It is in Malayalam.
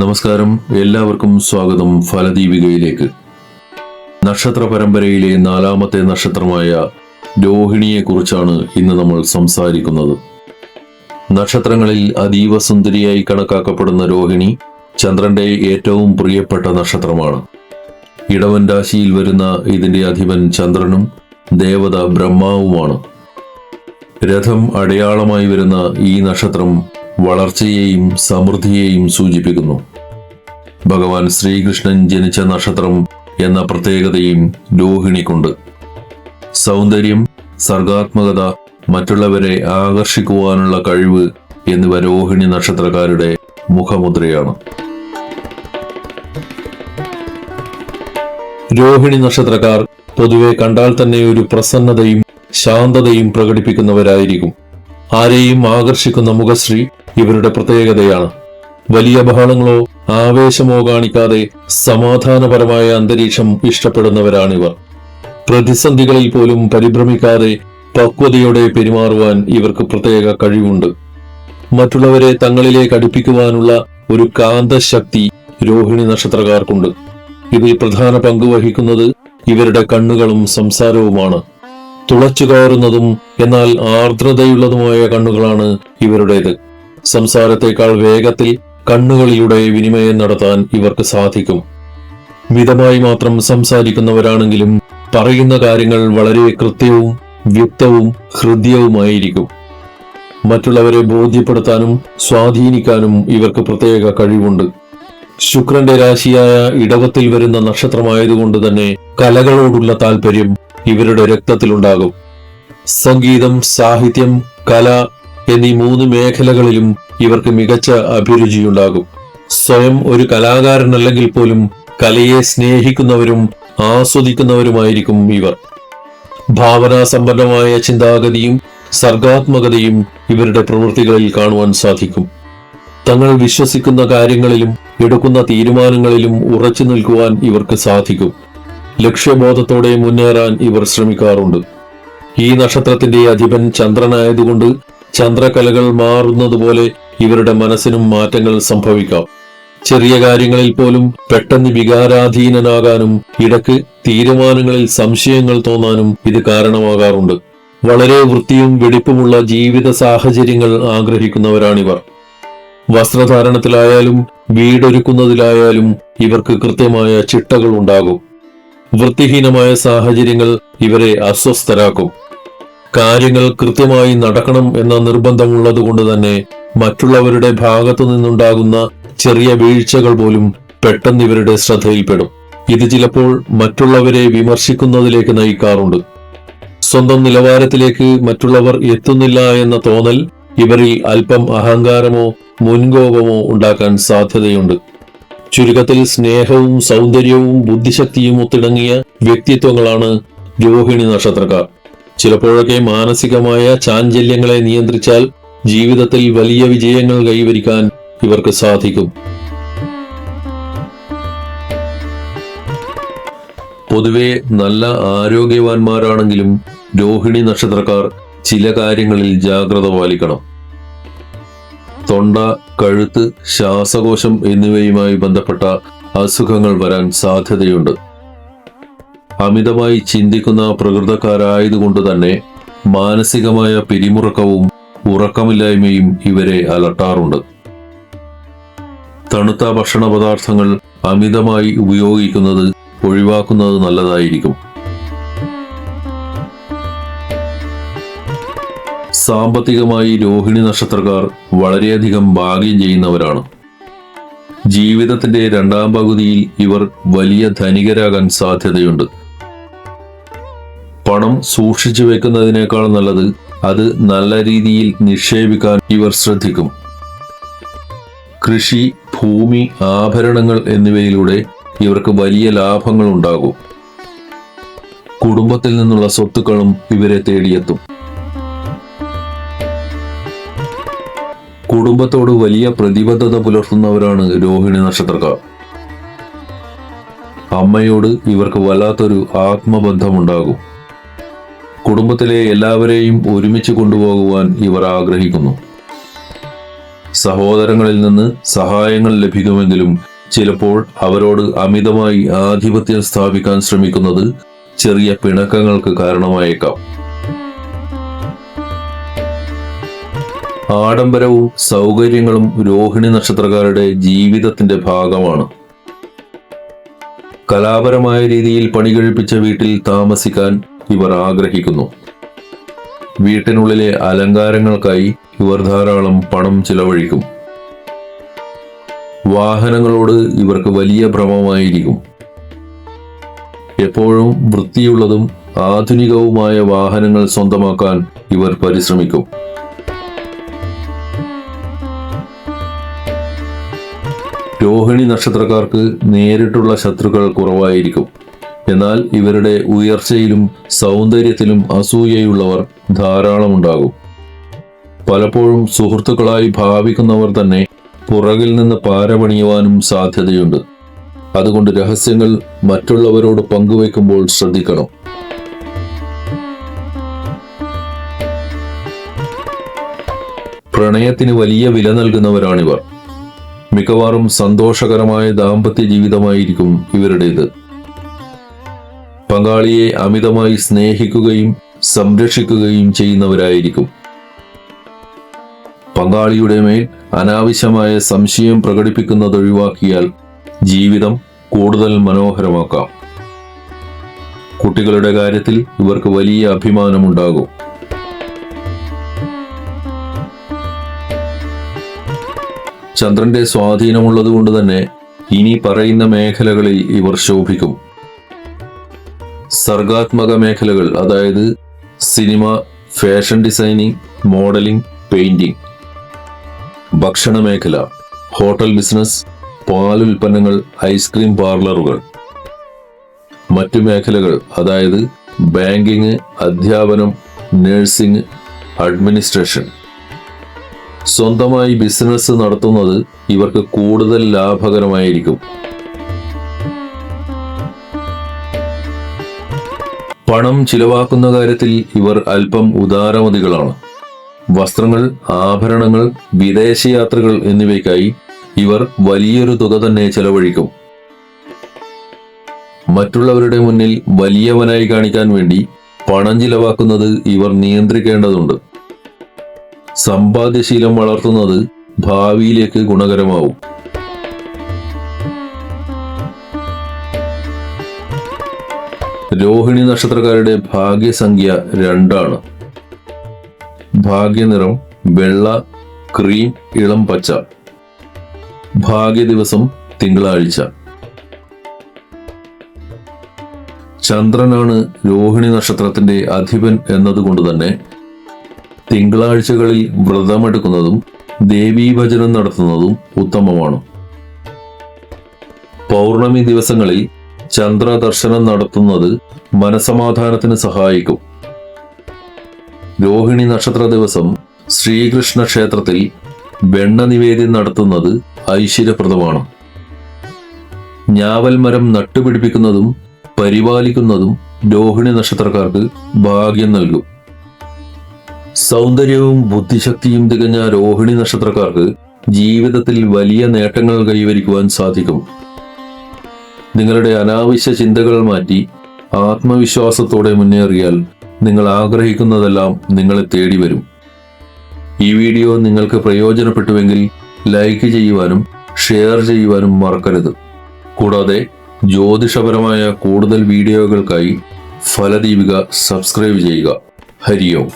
നമസ്കാരം. എല്ലാവർക്കും സ്വാഗതം ഫലദീപികയിലേക്ക്. നക്ഷത്ര പരമ്പരയിലെ നാലാമത്തെ നക്ഷത്രമായ രോഹിണിയെക്കുറിച്ചാണ് ഇന്ന് നമ്മൾ സംസാരിക്കുന്നത്. നക്ഷത്രങ്ങളിൽ അതീവ സുന്ദരിയായി കണക്കാക്കപ്പെടുന്ന രോഹിണി ചന്ദ്രന്റെ ഏറ്റവും പ്രിയപ്പെട്ട നക്ഷത്രമാണ്. ഇടവൻ രാശിയിൽ വരുന്ന ഇതിന്റെ അധിപൻ ചന്ദ്രനും ദേവത ബ്രഹ്മാവുമാണ്. രഥം അടയാളമായി വരുന്ന ഈ നക്ഷത്രം വളർച്ചയെയും സമൃദ്ധിയെയും സൂചിപ്പിക്കുന്നു. ഭഗവാൻ ശ്രീകൃഷ്ണൻ ജനിച്ച നക്ഷത്രം എന്ന പ്രത്യേകതയും രോഹിണിക്കുണ്ട്. സൗന്ദര്യം സർഗാത്മകത മറ്റുള്ളവരെ ആകർഷിക്കുവാനുള്ള കഴിവ് എന്നിവ രോഹിണി നക്ഷത്രക്കാരുടെ മുഖമുദ്രയാണ്. രോഹിണി നക്ഷത്രക്കാർ പൊതുവെ കണ്ടാൽ തന്നെ ഒരു പ്രസന്നതയും ശാന്തതയും പ്രകടിപ്പിക്കുന്നവരായിരിക്കും. ആരെയും ആകർഷിക്കുന്ന മുഖശ്രീ ഇവരുടെ പ്രത്യേകതയാണ്. വലിയ ബഹളങ്ങളോ ആവേശമോ കാണിക്കാതെ സമാധാനപരമായ അന്തരീക്ഷം ഇഷ്ടപ്പെടുന്നവരാണിവർ. പ്രതിസന്ധികളിൽ പോലും പരിഭ്രമിക്കാതെ പക്വതയോടെ പെരുമാറുവാൻ ഇവർക്ക് പ്രത്യേക കഴിവുണ്ട്. മറ്റുള്ളവരെ തങ്ങളിലേക്ക് അടുപ്പിക്കുവാനുള്ള ഒരു കാന്തശക്തി രോഹിണി നക്ഷത്രക്കാർക്കുണ്ട്. ഇതിൽ പ്രധാന പങ്ക് വഹിക്കുന്നത് ഇവരുടെ കണ്ണുകളും സംസാരവുമാണ്. തുളച്ചു കയറുന്നതും എന്നാൽ ആർദ്രതയുള്ളതുമായ കണ്ണുകളാണ് ഇവരുടേത്. സംസാരത്തെക്കാൾ വേഗത്തിൽ കണ്ണുകളിലൂടെ വിനിമയം നടത്താൻ ഇവർക്ക് സാധിക്കും. മിതമായി മാത്രം സംസാരിക്കുന്നവരാണെങ്കിലും പറയുന്ന കാര്യങ്ങൾ വളരെ കൃത്യവും വ്യക്തവും ഹൃദ്യവുമായിരിക്കും. മറ്റുള്ളവരെ ബോധ്യപ്പെടുത്താനും സ്വാധീനിക്കാനും ഇവർക്ക് പ്രത്യേക കഴിവുണ്ട്. ശുക്രന്റെ രാശിയായ ഇടവത്തിൽ വരുന്ന നക്ഷത്രമായതുകൊണ്ട് തന്നെ കലകളോടുള്ള താല്പര്യം ഇവരുടെ രക്തത്തിലുണ്ടാകും. സംഗീതം സാഹിത്യം കല എന്നീ മൂന്ന് മേഖലകളിലും ഇവർക്ക് മികച്ച അഭിരുചിയുണ്ടാകും. സ്വയം ഒരു കലാകാരനല്ലെങ്കിൽ പോലും കലയെ സ്നേഹിക്കുന്നവരും ആസ്വദിക്കുന്നവരുമായിരിക്കും ഇവർ. ഭാവനാ സമ്പന്നമായ ചിന്താഗതിയും സർഗാത്മകതയും ഇവരുടെ പ്രവൃത്തികളിൽ കാണുവാൻ സാധിക്കും. തങ്ങൾ വിശ്വസിക്കുന്ന കാര്യങ്ങളിലും എടുക്കുന്ന തീരുമാനങ്ങളിലും ഉറച്ചു നിൽക്കുവാൻ ഇവർക്ക് സാധിക്കും. ലക്ഷ്യബോധത്തോടെ മുന്നേറാൻ ഇവർ ശ്രമിക്കാറുണ്ട്. ഈ നക്ഷത്രത്തിന്റെ അധിപൻ ചന്ദ്രനായതുകൊണ്ട് ചന്ദ്രകലകൾ മാറുന്നതുപോലെ ഇവരുടെ മനസ്സിനും മാറ്റങ്ങൾ സംഭവിക്കാം. ചെറിയ കാര്യങ്ങളിൽ പോലും പെട്ടെന്ന് വികാരാധീനനാകാനും ഇടയ്ക്ക് തീരുമാനങ്ങളിൽ സംശയങ്ങൾ തോന്നാനും ഇത് കാരണമാകാറുണ്ട്. വളരെ വൃത്തിയും വെടിപ്പുമുള്ള ജീവിത സാഹചര്യങ്ങൾ ആഗ്രഹിക്കുന്നവരാണിവർ. വസ്ത്രധാരണത്തിലായാലും വീടൊരുക്കുന്നതിലായാലും ഇവർക്ക് കൃത്യമായ ചിട്ടകൾ ഉണ്ടാകും വൃത്തിഹീനമായ സാഹചര്യങ്ങൾ ഇവരെ അസ്വസ്ഥരാക്കും. കാര്യങ്ങൾ കൃത്യമായി നടക്കണം എന്ന നിർബന്ധമുള്ളത് കൊണ്ട് തന്നെ മറ്റുള്ളവരുടെ ഭാഗത്തു നിന്നുണ്ടാകുന്ന ചെറിയ വീഴ്ചകൾ പോലും പെട്ടെന്ന് ഇവരുടെ ശ്രദ്ധയിൽപ്പെടും. ഇത് ചിലപ്പോൾ മറ്റുള്ളവരെ വിമർശിക്കുന്നതിലേക്ക് നയിക്കാറുണ്ട്. സ്വന്തം നിലവാരത്തിലേക്ക് മറ്റുള്ളവർ എത്തുന്നില്ല എന്ന തോന്നൽ ഇവരിൽ അല്പം അഹങ്കാരമോ മുൻകോപമോ ഉണ്ടാക്കാൻ സാധ്യതയുണ്ട്. ചുരുക്കത്തിൽ സ്നേഹവും സൗന്ദര്യവും ബുദ്ധിശക്തിയും ഒത്തിണങ്ങിയ വ്യക്തിത്വങ്ങളാണ് രോഹിണി നക്ഷത്രക്കാർ. ചിലപ്പോഴൊക്കെ മാനസികമായ ചാഞ്ചല്യങ്ങളെ നിയന്ത്രിച്ചാൽ ജീവിതത്തിൽ വലിയ വിജയങ്ങൾ കൈവരിക്കാൻ ഇവർക്ക് സാധിക്കും. പൊതുവെ നല്ല ആരോഗ്യവാന്മാരാണെങ്കിലും രോഹിണി നക്ഷത്രക്കാർ ചില കാര്യങ്ങളിൽ ജാഗ്രത പാലിക്കണം. തൊണ്ട കഴുത്ത് ശ്വാസകോശം എന്നിവയുമായി ബന്ധപ്പെട്ട അസുഖങ്ങൾ വരാൻ സാധ്യതയുണ്ട്. അമിതമായി ചിന്തിക്കുന്ന പ്രകൃതക്കാരായതുകൊണ്ട് തന്നെ മാനസികമായ പിരിമുറുക്കവും ഉറക്കമില്ലായ്മയും ഇവരെ അലട്ടാറുണ്ട്. തണുത്ത ഭക്ഷണ പദാർത്ഥങ്ങൾ അമിതമായി ഉപയോഗിക്കുന്നത് ഒഴിവാക്കുന്നത് നല്ലതായിരിക്കും. സാമ്പത്തികമായി രോഹിണി നക്ഷത്രക്കാർ വളരെയധികം ഭാഗ്യം ചെയ്യുന്നവരാണ്. ജീവിതത്തിന്റെ രണ്ടാം പകുതിയിൽ ഇവർ വലിയ ധനികരാകാൻ സാധ്യതയുണ്ട്. പണം സൂക്ഷിച്ചു വെക്കുന്നതിനേക്കാൾ നല്ലത് അത് നല്ല രീതിയിൽ നിക്ഷേപിക്കാൻ ഇവർ ശ്രദ്ധിക്കും. കൃഷി ഭൂമി ആഭരണങ്ങൾ എന്നിവയിലൂടെ ഇവർക്ക് വലിയ ലാഭങ്ങൾ ഉണ്ടാകും. കുടുംബത്തിൽ നിന്നുള്ള സ്വത്തുക്കളും ഇവരെ തേടിയെത്തും. കുടുംബത്തോട് വലിയ പ്രതിബദ്ധത പുലർത്തുന്നവരാണ് രോഹിണി നക്ഷത്രക്കാർ. അമ്മയോട് ഇവർക്ക് വല്ലാത്തൊരു ആത്മബന്ധമുണ്ടാകും. കുടുംബത്തിലെ എല്ലാവരെയും ഒരുമിച്ച് കൊണ്ടുപോകുവാൻ ഇവർ ആഗ്രഹിക്കുന്നു. സഹോദരങ്ങളിൽ നിന്ന് സഹായങ്ങൾ ലഭിക്കുമെങ്കിലും ചിലപ്പോൾ അവരോട് അമിതമായി ആധിപത്യം സ്ഥാപിക്കാൻ ശ്രമിക്കുന്നത് ചെറിയ പിണക്കങ്ങൾക്ക് കാരണമായേക്കാം. ആഡംബരവും സൗകര്യങ്ങളും രോഹിണി നക്ഷത്രക്കാരുടെ ജീവിതത്തിന്റെ ഭാഗമാണ്. കലാപരമായ രീതിയിൽ പണി കഴിപ്പിച്ച വീട്ടിൽ താമസിക്കാൻ ഇവർ ആഗ്രഹിക്കുന്നു. വീട്ടിനുള്ളിലെ അലങ്കാരങ്ങൾക്കായി ഇവർ ധാരാളം പണം ചിലവഴിക്കും. വാഹനങ്ങളോട് ഇവർക്ക് വലിയ ഭ്രമമായിരിക്കും. എപ്പോഴും വൃത്തിയുള്ളതും ആധുനികവുമായ വാഹനങ്ങൾ സ്വന്തമാക്കാൻ ഇവർ പരിശ്രമിക്കും. രോഹിണി നക്ഷത്രക്കാർക്ക് നേരിട്ടുള്ള ശത്രുക്കൾ കുറവായിരിക്കും. എന്നാൽ ഇവരുടെ ഉയർച്ചയിലും സൗന്ദര്യത്തിലും അസൂയയുള്ളവർ ധാരാളമുണ്ടാകും. പലപ്പോഴും സുഹൃത്തുക്കളായി ഭാവിക്കുന്നവർ തന്നെ പുറകിൽ നിന്ന് പാരപണിയുവാനും സാധ്യതയുണ്ട്. അതുകൊണ്ട് രഹസ്യങ്ങൾ മറ്റുള്ളവരോട് പങ്കുവെക്കുമ്പോൾ ശ്രദ്ധിക്കണം. പ്രണയത്തിന് വലിയ വില നൽകുന്നവരാണിവർ. മിക്കവാറും സന്തോഷകരമായ ദാമ്പത്യ ജീവിതമായിരിക്കും ഇവരുടേത്. പങ്കാളിയെ അമിതമായി സ്നേഹിക്കുകയും സംരക്ഷിക്കുകയും ചെയ്യുന്നവരായിരിക്കും. പങ്കാളിയുടെ മേൽ അനാവശ്യമായ സംശയം പ്രകടിപ്പിക്കുന്നത് ഒഴിവാക്കിയാൽ ജീവിതം കൂടുതൽ മനോഹരമാക്കാം. കുട്ടികളുടെ കാര്യത്തിൽ ഇവർക്ക് വലിയ അഭിമാനമുണ്ടാകും. ചന്ദ്രന്റെ സ്വാധീനമുള്ളത് കൊണ്ട് തന്നെ ഇനി പറയുന്ന മേഖലകളിൽ ഇവർ ശോഭിക്കും. സർഗാത്മക മേഖലകൾ അതായത് cinema fashion designing modelling painting. ഭക്ഷണ മേഖല ഹോട്ടൽ ബിസിനസ് പാലുൽപ്പന്നങ്ങൾ ഐസ്ക്രീം പാർലറുകൾ. മറ്റു മേഖലകൾ അതായത് ബാങ്കിങ് അധ്യാപനം നഴ്സിംഗ് അഡ്മിനിസ്ട്രേഷൻ. സ്വന്തമായി ബിസിനസ് നടത്തുന്നത് ഇവർക്ക് കൂടുതൽ ലാഭകരമായിരിക്കും. പണം ചിലവാക്കുന്ന കാര്യത്തിൽ ഇവർ അല്പം ഉദാരമതികളാണ്. വസ്ത്രങ്ങൾ ആഭരണങ്ങൾ വിദേശയാത്രകൾ എന്നിവയ്ക്കായി ഇവർ വലിയൊരു തുക തന്നെ ചെലവഴിക്കും. മറ്റുള്ളവരുടെ മുന്നിൽ വലിയവനായി കാണിക്കാൻ വേണ്ടി പണം ചിലവാക്കുന്നത് ഇവർ നിയന്ത്രിക്കേണ്ടതുണ്ട്. സമ്പാദ്യശീലം വളർത്തുന്നത് ഭാവിയിലേക്ക് ഗുണകരമാവും. രോഹിണി നക്ഷത്രക്കാരുടെ ഭാഗ്യസംഖ്യ രണ്ടാണ്. ഭാഗ്യനിറം വെള്ള ക്രീം ഇളം പച്ച. ഭാഗ്യ ദിവസം തിങ്കളാഴ്ച. ചന്ദ്രനാണ് രോഹിണി നക്ഷത്രത്തിന്റെ അധിപൻ എന്നതുകൊണ്ട് തന്നെ തിങ്കളാഴ്ചകളിൽ വ്രതമെടുക്കുന്നതും ദേവീഭജനം നടത്തുന്നതും ഉത്തമമാണ്. പൗർണമി ദിവസങ്ങളിൽ ചന്ദ്ര ദർശനം നടത്തുന്നത് മനസമാധാനത്തിന് സഹായിക്കും. രോഹിണി നക്ഷത്ര ദിവസം ശ്രീകൃഷ്ണ ക്ഷേത്രത്തിൽ വെണ്ണ നിവേദ്യം നടത്തുന്നത് ഐശ്വര്യപ്രദമാണ്. ഞാവൽ മരം നട്ടുപിടിപ്പിക്കുന്നതും പരിപാലിക്കുന്നതും രോഹിണി നക്ഷത്രക്കാർക്ക് ഭാഗ്യം നൽകും. സൗന്ദര്യവും ബുദ്ധിശക്തിയും തികഞ്ഞ രോഹിണി നക്ഷത്രക്കാർക്ക് ജീവിതത്തിൽ വലിയ നേട്ടങ്ങൾ കൈവരിക്കുവാൻ സാധിക്കും. നിങ്ങളുടെ അനാവശ്യ ചിന്തകൾ മാറ്റി ആത്മവിശ്വാസത്തോടെ മുന്നേറിയാൽ നിങ്ങൾ ആഗ്രഹിക്കുന്നതെല്ലാം നിങ്ങളെ തേടി വരും. ഈ വീഡിയോ നിങ്ങൾക്ക് പ്രയോജനപ്പെട്ടുവെങ്കിൽ ലൈക്ക് ചെയ്യുവാനും ഷെയർ ചെയ്യുവാനും മറക്കരുത്. കൂടാതെ ജ്യോതിഷപരമായ കൂടുതൽ വീഡിയോകൾക്കായി ഫലദീപിക സബ്സ്ക്രൈബ് ചെയ്യുക. ഹരിയോം